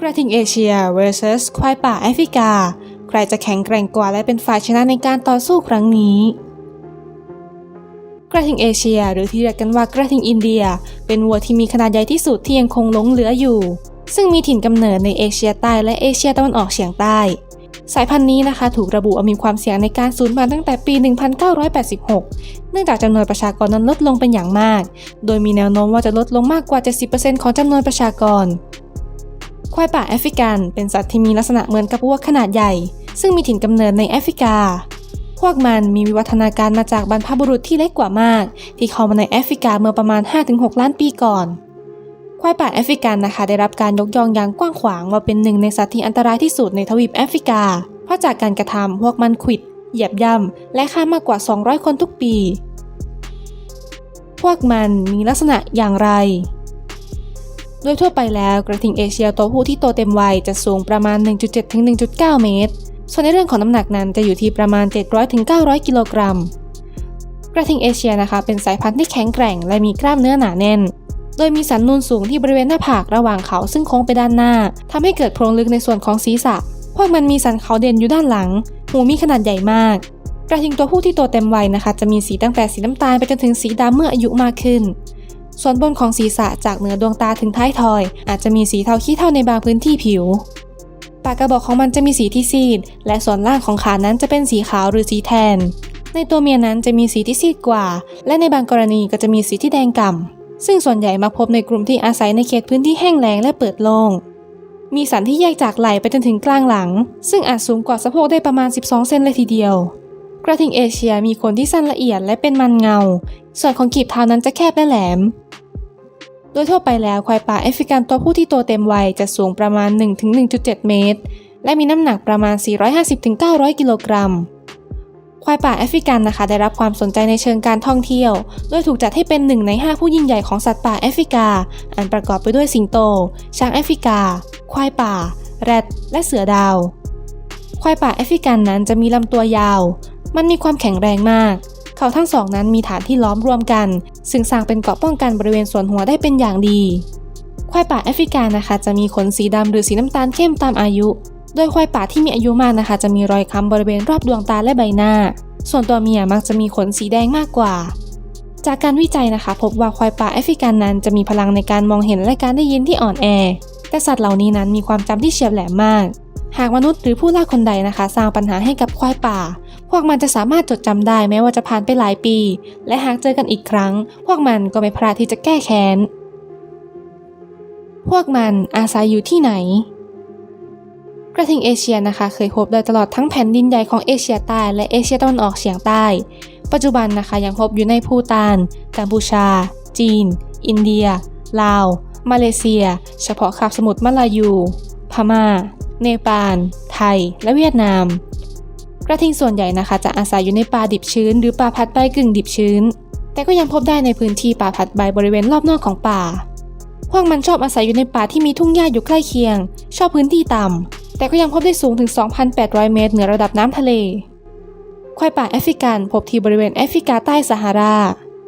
กระทิงเอเชีย vs ควายป่าแอฟริกา ใครจะแข็งแกร่งกว่าและเป็นฝ่ายชนะในการต่อสู้ครั้งนี้ กระทิงเอเชีย หรือที่เรียกกันว่ากระทิงอินเดีย เป็นวัวที่มีขนาดใหญ่ที่สุดที่ยังคงหลงเหลืออยู่ ซึ่งมีถิ่นกำเนิดในเอเชียใต้และเอเชียตะวันออกเฉียงใต้ สายพันธุ์นี้นะคะถูกระบุว่ามีความเสี่ยงในการสูญพันธุ์ตั้งแต่ปี 1986 เนื่องจากจำนวนประชากรนั้นลดลงเป็นอย่างมาก โดยมีแนวโน้มว่าจะลดลงมากกว่า 70%ของจำนวนประชากร ควายป่าแอฟริกันเป็นสัตว์ที่มีลักษณะเหมือนกับวัวขนาดใหญ่ ซึ่งมีถิ่นกำเนิดในแอฟริกา พวกมันมีวิวัฒนาการมาจากบรรพบุรุษที่เล็กกว่ามาก ที่เข้ามาในแอฟริกาเมื่อประมาณ 5-6 ล้านปีก่อน ควายป่าแอฟริกันนะคะ ได้รับการยกย่องอย่างกว้างขวางว่าเป็นหนึ่งในสัตว์ที่อันตรายที่สุดในทวีปแอฟริกา เพราะจากการกระทำพวกมันขิด เหยียบย่ำและฆ่ามากกว่า 200 คนทุกปี พวกมันมีลักษณะอย่างไร โดยทั่วไปแล้วกระทิงเอเชียตัวผู้ที่โตเต็มวัยจะสูงประมาณ 1.7 ถึง 1.9 เมตร ส่วนในเรื่องของน้ำหนักนั้นจะอยู่ที่ประมาณ 700 ถึง 900 กิโลกรัม กระทิงเอเชียนะคะ เป็นสายพันธุ์ที่แข็งแกร่งและมีกล้ามเนื้อหนาแน่น โดยมีสันนูนสูงที่บริเวณหน้าผากระหว่างเขาซึ่งโค้งไปด้านหน้าทำให้เกิดโพรงลึกในส่วนของศีรษะ พวกมันมีสันเขาเด่นอยู่ด้านหลัง หูมีขนาดใหญ่มาก กระทิงตัวผู้ที่โตเต็มวัยนะคะ จะมีสีตั้งแต่สีน้ำตาลไปจนถึงสีดำเมื่ออายุมากขึ้น ส่วนบนของศีรษะจากเหนือดวงตาถึงท้ายทอย อาจจะมีสีเทาขี้เท่าในบางพื้นที่ผิว ปากกระบอกของมันจะมีสีที่ซีด และส่วนล่างของขานั้นจะเป็นสีขาวหรือสีแทน ในตัวเมียนั้นจะมีสีที่ซีดกว่า และในบางกรณีก็จะมีสีที่แดงก่ำซึ่งส่วนใหญ่มักพบในกลุ่มที่อาศัยในเขตพื้นที่แห้งแล้งและเปิดโล่งมีสันที่แยกจากไหล่ไปจนถึงกลางหลัง ซึ่งอาจสูงกว่าสะโพกได้ประมาณ 12 เซนเลยทีเดียว กระทิงเอเชียมีขนที่สั้นละเอียดและเป็นมันเงา ส่วนของกีบเท้านั้นจะแคบและแหลม โดยทั่วไปแล้วควายป่าแอฟริกันตัวผู้ที่โตเต็มวัยจะสูงประมาณ 1-1.7 เมตร และมีน้ำหนักประมาณ 450-900 กิโลกรัม ควายป่าแอฟริกันนะคะ ได้รับความสนใจในเชิงการท่องเที่ยว โดยถูกจัดให้เป็นหนึ่งใน 5 ผู้ยิ่งใหญ่ของสัตว์ป่าแอฟริกา อันประกอบไปด้วยสิงโต ช้างแอฟริกา ควายป่า แรด และเสือดาว ควายป่าแอฟริกันนั้นจะมีลำตัวยาว มันมีความแข็งแรงมาก เขาทั้งสองนั้นมีฐานที่ล้อมรวมกัน ซึ่งสร้างเป็นเกราะป้องกันบริเวณส่วนหัวได้เป็นอย่างดี ควายป่าแอฟริกานะคะ จะมีขนสีดำหรือสีน้ำตาลเข้มตามอายุ โดยควายป่าที่มีอายุมากนะคะ จะมีรอยค้ำบริเวณรอบดวงตาและใบหน้า ส่วนตัวเมียมักจะมีขนสีแดงมากกว่า จากการวิจัยนะคะ พบว่าควายป่าแอฟริกันนั้นจะมีพลังในการมองเห็นและการได้ยินที่อ่อนแอ แต่สัตว์เหล่านี้นั้นมีความจำที่เฉียบแหลมมาก หากมนุษย์หรือผู้ล่าคนใดนะคะ สร้างปัญหาให้กับควายป่า พวกมันจะสามารถจดจำได้แม้ว่าจะผ่านไปหลายปี และหากเจอกันอีกครั้ง พวกมันก็ไม่พลาดที่จะแก้แค้น พวกมันอาศัยอยู่ที่ไหน กระทิงเอเชียนะคะเคยพบโดยตลอดทั้งแผ่นดินใหญ่ของเอเชียใต้และเอเชียตะวันออกเฉียงใต้ ปัจจุบันนะคะยังพบอยู่ในภูตาน กัมพูชา จีน อินเดีย ลาว มาเลเซีย เฉพาะคาบสมุทรมาลายู พม่า เนปาล ไทย และเวียดนาม ระทิงส่วนใหญ่นะคะ จะอาศัยอยู่ในป่าดิบชื้น หรือป่าพัดใบกึ่งดิบชื้น แต่ก็ยังพบได้ในพื้นที่ป่าพัดใบบริเวณรอบนอกของป่า พวกมันชอบอาศัยอยู่ในป่าที่มีทุ่งหญ้าอยู่ใกล้เคียง ชอบพื้นที่ต่ำ แต่ก็ยังพบได้สูงถึง 2,800 เมตรเหนือระดับน้ำทะเล ควายป่าแอฟริกันพบที่บริเวณแอฟริกาใต้ซาฮารา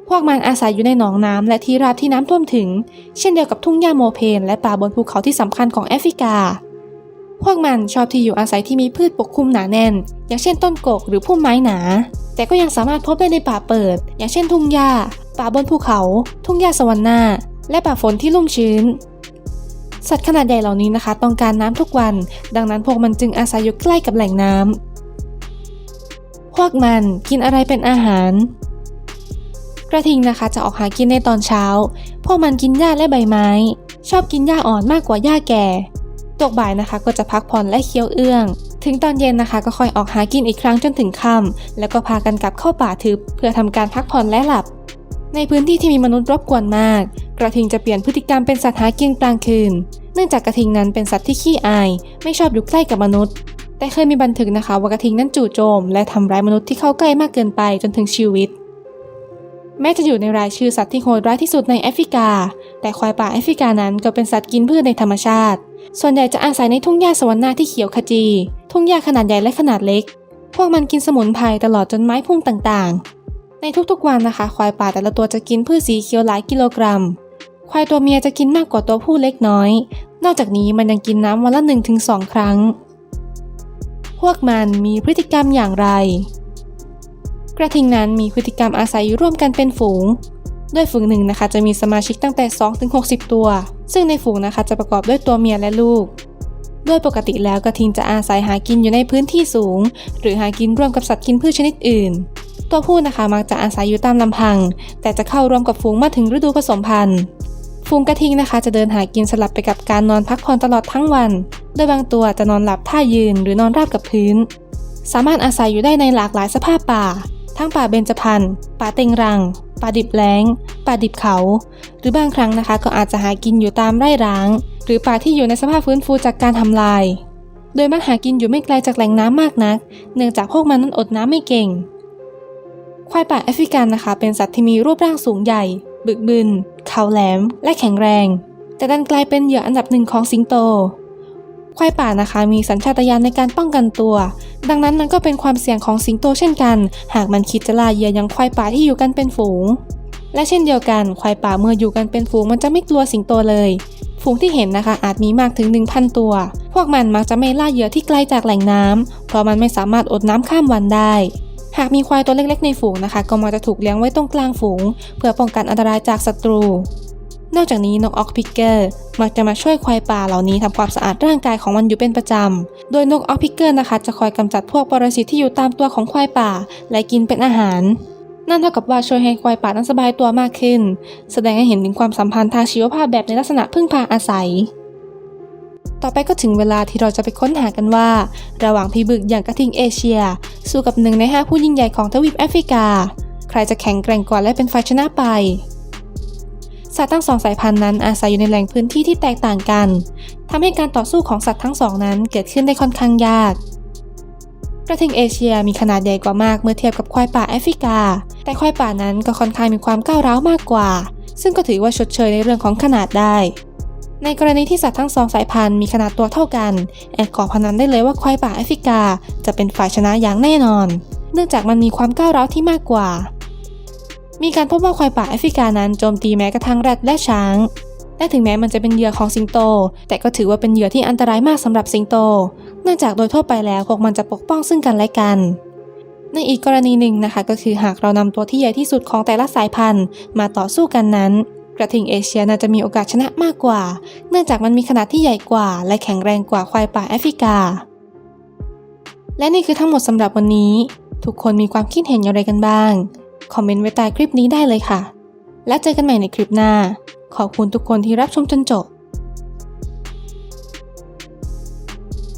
พวกมันอาศัยอยู่ในหนองน้ำและที่ราบที่น้ำท่วมถึง เช่นเดียวกับทุ่งหญ้าโมเพน และป่าบนภูเขาที่สำคัญของแอฟริกาพวกมันชอบที่อยู่อาศัยที่มีพืชปกคลุมหนาแน่น อย่างเช่นต้นกกหรือพุ่มไม้หนา แต่ก็ยังสามารถพบได้ในป่าเปิด อย่างเช่นทุ่งหญ้า ป่าบนภูเขา ทุ่งหญ้าสวรรค์นาและป่าฝนที่ลุ่มชื้น สัตว์ขนาดใหญ่เหล่านี้นะคะ ต้องการน้ำทุกวัน ดังนั้นพวกมันจึงอาศัยอยู่ใกล้กับแหล่งน้ำพวกมันกินอะไรเป็นอาหาร กระทิงนะคะจะออกหากินในตอนเช้า พวกมันกินหญ้าและใบไม้ ชอบกินหญ้าอ่อนมากกว่าหญ้าแก่ ตกบ่ายนะคะก็จะพักผ่อนและเคี้ยวเอื้อง ถึงตอนเย็นนะคะก็ค่อยออกหากินอีกครั้งจนถึงค่ำแล้วก็พากันกลับเข้าป่าทึบเพื่อทำการพักผ่อนและหลับ ในพื้นที่ที่มีมนุษย์รบกวนมาก กระทิงจะเปลี่ยนพฤติกรรมเป็นสัตว์หากินกลางคืน เนื่องจากกระทิงนั้นเป็นสัตว์ที่ขี้อาย ไม่ชอบอยู่ใกล้กับมนุษย์ แต่เคยมีบันทึกนะคะว่ากระทิงนั้นจู่โจม และทำร้ายมนุษย์ที่เข้าใกล้มากเกินไปจนถึงชีวิต แม้จะอยู่ในรายชื่อสัตว์ที่โหดร้ายที่สุดในแอฟริกา แต่ควายป่าแอฟริกานั้นก็เป็นสัตว์กินพืชในธรรมชาติ ส่วนใหญ่จะอาศัยในทุ่งหญ้าสวรรค์นาที่เขียวขจี ทุ่งหญ้าขนาดใหญ่และขนาดเล็ก พวกมันกินสมุนไพรตลอดจนไม้พุ่งต่างๆ ในทุกๆวันนะคะ ควายป่าแต่ละตัวจะกินพืชสีเขียวหลายกิโลกรัม ควายตัวเมียจะกินมากกว่าตัวผู้เล็กน้อย นอกจากนี้มันยังกินน้ำวันละ 1-2 ครั้ง พวกมันมีพฤติกรรมอย่างไร กระทิงนั้นมีพฤติกรรมอาศัยอยู่ร่วมกันเป็นฝูงโดยฝูงหนึ่งนะคะจะมีสมาชิกตั้งแต่ 2-60 ตัว ซึ่งในฝูงนะคะจะประกอบด้วยตัวเมียและลูก โดยปกติแล้วกระทิงจะอาศัยหากินอยู่ในพื้นที่สูง หรือหากินร่วมกับสัตว์กินพืชชนิดอื่น ตัวผู้นะคะมักจะอาศัยอยู่ตามลำพัง แต่จะเข้าร่วมกับฝูงมื่อถึงฤดูผสมพันธุ์ฝูงกระทิงนะคะ จะเดินหากินสลับไปกับการนอนพักผ่อนตลอดทั้งวัน โดยบางตัวจะนอนหลับท่ายืนหรือนอนราบกับพื้น สามารถอาศัยอยู่ได้ในหลากหลายสภาพป่า ทั้งป่าเบญจพรรณป่าเต็งรัง ป่าดิบแล้ง ป่าดิบเขา หรือบางครั้งนะคะ ก็อาจจะหากินอยู่ตามไร่ร้าง หรือป่าที่อยู่ในสภาพฟื้นฟูจากการทำลาย โดยมักหากินอยู่ไม่ไกลจากแหล่งน้ำมากนัก เนื่องจากพวกมันนั้นอดน้ำไม่เก่ง ควายป่าแอฟริกันนะคะ เป็นสัตว์ที่มีรูปร่างสูงใหญ่ บึกบึนเขาแหลม และแข็งแรง แต่ดันกลายเป็นเหยื่ออันดับหนึ่งของสิงโต ควายป่านะคะมีสัญชาตญาณในการป้องกันตัว ดังนั้นมันก็เป็นความเสี่ยงของสิงโตเช่นกัน หากมันคิดจะล่าเหยื่ออย่างควายป่าที่อยู่กันเป็นฝูงและเช่นเดียวกันควายป่าเมื่ออยู่กันเป็นฝูงมันจะไม่กลัวสิงโตเลย ฝูงที่เห็นนะคะอาจมีมากถึง 1,000 ตัว พวกมันมักจะไม่ล่าเหยื่อที่ไกลจากแหล่งน้ำเพราะมันไม่สามารถอดน้ำข้ามวันได้ หากมีควายตัวเล็กๆในฝูงนะคะ ก็มักจะถูกเลี้ยงไว้ตรงกลางฝูง เพื่อป้องกันอันตรายจากศัตรู นอกจากนี้นกออกพิกเกอร์มักจะมาช่วยควายป่าเหล่านี้ทำความสะอาดร่างกายของมันอยู่เป็นประจำ โดยนกออกพิกเกอร์นะคะ จะคอยกำจัดพวกปรสิตที่อยู่ตามตัวของควายป่า และกินเป็นอาหาร นั่นเท่ากับว่าช่วยให้ควายป่านั้นสบายตัวมากขึ้น แสดงให้เห็นถึงความสัมพันธ์ทางชีวภาพแบบในลักษณะพึ่งพาอาศัย ต่อไปก็ถึงเวลาที่เราจะไปค้นหากันว่า ระหว่างพีบึกอย่างกระทิงเอเชีย สู้กับหนึ่งในห้าผู้ยิ่งใหญ่ของทวีปแอฟริกา ใครจะแข็งแกร่งกว่าและเป็นฝ่ายชนะไปสัตว์ทั้งสองสายพันธุ์นั้นอาศัยอยู่ในแหล่งพื้นที่ที่แตกต่างกันทำให้การต่อสู้ของสัตว์ทั้งสองนั้นเกิดขึ้นได้ค่อนข้างยาก กระทิงเอเชียมีขนาดใหญ่กว่ามากเมื่อเทียบกับควายป่าแอฟริกา แต่ควายป่านั้นก็ค่อนข้างมีความก้าวร้าวมากกว่า ซึ่งก็ถือว่าชดเชยในเรื่องของขนาดได้ ในกรณีที่สัตว์ทั้งสองสายพันธุ์มีขนาดตัวเท่ากัน แอดขอพนันได้เลยว่าควายป่าแอฟริกา จะเป็นฝ่ายชนะอย่างแน่นอน เนื่องจากมันมีความก้าวร้าวที่มากกว่า มีการพบว่าควายป่าแอฟริกานั้นโจมตีแม้กระทั่งแรดและช้างและถึงแม้มันจะเป็นเหยื่อของสิงโต แต่ก็ถือว่าเป็นเหยื่อที่อันตรายมากสำหรับสิงโต เนื่องจากโดยทั่วไปแล้วพวกมันจะปกป้องซึ่งกันและกัน ในอีกกรณีหนึ่งนะคะ ก็คือหากเรานำตัวที่ใหญ่ที่สุดของแต่ละสายพันธุ์ มาต่อสู้กันนั้น กระทิงเอเชียน่าจะมีโอกาสชนะมากกว่า เนื่องจากมันมีขนาดที่ใหญ่กว่า และแข็งแรงกว่าควายป่าแอฟริกา และนี่คือทั้งหมดสำหรับวันนี้ ทุกคนมีความคิดเห็นอย่างไรกันบ้างคอมเมนต์ไว้ใต้คลิปนี้ได้เลยค่ะ แล้วเจอกันใหม่ในคลิปหน้า ขอบคุณทุกคนที่รับชมจนจบ